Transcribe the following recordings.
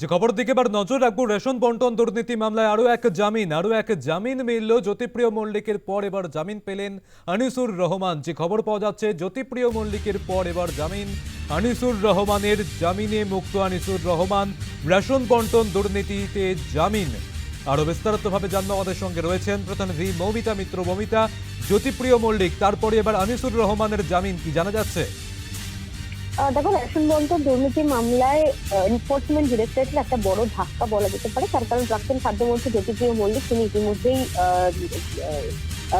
যে খবর দিকে এবার নজর রাখব, রেশন বন্টন দুর্নীতি মামলায় আরও এক জামিন, আরও এক জামিন মিলল। জ্যোতিপ্রিয় মল্লিকের পর এবার জামিন পেলেন আনিসুর রহমান। যে খবর পাওয়া যাচ্ছে, জ্যোতিপ্রিয় মল্লিকের পর এবার জামিন। আনিসুর রহমানের জামিনে মুক্ত আনিসুর রহমান। রেশন বন্টন দুর্নীতিতে জামিন। আরও বিস্তারিতভাবে জানব আমাদের সঙ্গে রয়েছেন প্রতিনিধি মৌমিতা মিত্র। মৌমিতা, জ্যোতিপ্রিয় মল্লিক, তারপরে এবার আনিসুর রহমানের জামিন কি জানা যাচ্ছে? দেখো রেশন বন্ধ দুর্নীতি মামলায় এনফোর্সমেন্ট ডিরেক্টরেটের একটা বড় ধাক্কা বলা যেতে পারে। তার কারণ প্রাক্তন খাদ্যমন্ত্রী জ্যোতিপ্রিয় মল্লিক, তিনি ইতিমধ্যেই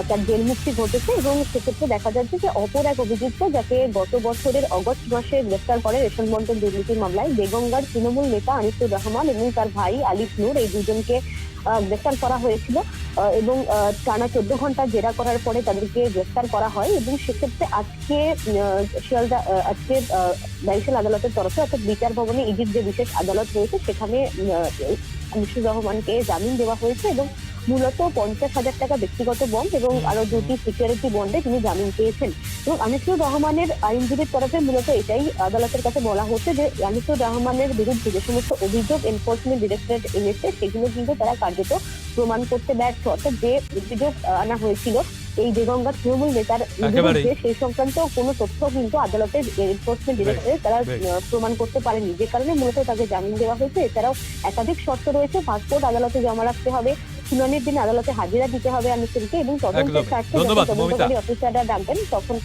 তার জেল মুক্তি ঘটেছে এবং সেক্ষেত্রে দেখা যাচ্ছে যে অপর এক অভিযুক্ত যাকে গত বছরের অগস্ট মাসে গ্রেফতার করে রেশন বন্টন দুর্নীতির মামলায় বেগঙ্গার তৃণমূল নেতা আনিসুর রহমান এবং তার ভাই আলিফ নূর এই দুজনকে গ্রেফতার করা হয়েছিল এবং টানা চোদ্দ ঘণ্টা জেরা করার পরে তাদেরকে গ্রেফতার করা হয় এবং সেক্ষেত্রে আজকে শিয়ালদা আজকে ব্যারিশাল আদালতের তরফে অর্থাৎ বিচার ভবনে ইডির যে বিশেষ আদালত রয়েছে সেখানে আনিসুর রহমানকে জামিন দেওয়া হয়েছে এবং মূলত পঞ্চাশ হাজার টাকা ব্যক্তিগত বন্ড এবং আরও দুটি সিকিউরিটি বন্ডে তিনি জামিন পেয়েছেন। এবং আনিসুর রহমানের আইনজীবীর তরফে মূলত এটাই আদালতের কাছে বলা হচ্ছে যে আনিসুর রহমানের বিরুদ্ধে যে সমস্ত অভিযোগ এনফোর্সমেন্ট ডিরেক্টরেট এনেছে সেগুলো কিন্তু তারা কার্যত প্রমাণ করতে ব্যর্থ। অর্থাৎ যে অভিযোগ আনা হয়েছিল এই বেগঙ্গা তৃণমূল নেতার বিরুদ্ধে সেই সংক্রান্ত কোনো তথ্য কিন্তু আদালতের এনফোর্সমেন্ট ডিরেক্টরেট তারা প্রমাণ করতে পারেনি। যে কারণে মূলত তাকে জামিন দেওয়া হয়েছে। এছাড়াও একাধিক শর্ত রয়েছে। পাসপোর্ট আদালতে জমা রাখতে হবে। শুনানির দিন আদালতে হাজিরা দিতে হবে আনিসুরকে এবং তদন্তের। স্বার্থে যখন। তদন্তকারী অফিসাররা ডাকবেন তখন